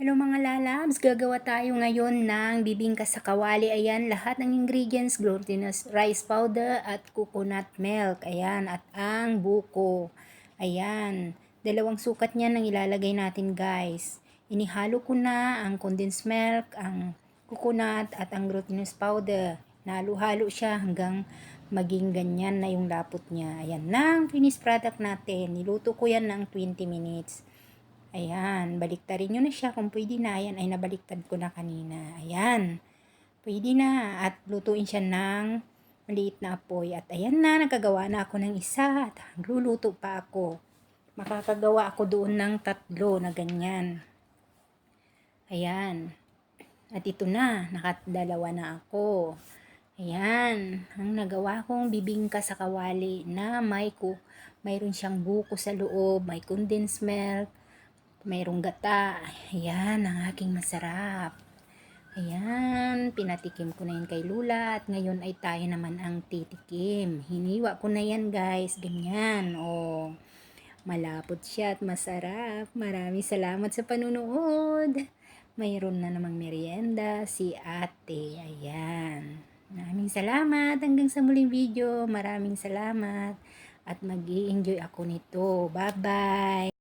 Hello mga lalabs, gagawa tayo ngayon ng bibingka sa kawali. Ayan, lahat ng ingredients, glutinous rice powder at coconut milk. Ayan, at ang buko. Ayan, dalawang sukat niyan ang ilalagay natin guys. Inihalo ko na ang condensed milk, ang coconut at ang glutinous powder. Nalo-halo siya hanggang maging ganyan na yung lapot niya. Ayan na ang finished product natin. Niluto ko yan ng 20 minutes. Ayan, baliktarin nyo na siya kung pwede na. Ayan, ay nabaliktad ko na kanina. Ayan, pwede na. At lutuin siya ng maliit na apoy. At ayan na, nagkagawa na ako ng isa. At luluto pa ako. Makakagawa ako doon ng tatlo na ganyan. Ayan. At ito na, nakadalawa na ako. Ayan, ang nagawa kong bibingka sa kawali na may ko, mayroon siyang buko sa loob, may condensed milk, mayroong gata. Ayan, ang aking masarap. Ayan, pinatikim ko na yan kay Lula at ngayon ay tayo naman ang titikim. Hiniwa ko na yan guys, ganyan. O, malapot siya at masarap. Maraming salamat sa panunood. Mayroon na namang merienda si ate. Ayan. Maraming salamat. Hanggang sa muling video. Maraming salamat. At mag enjoy ako nito. Bye-bye.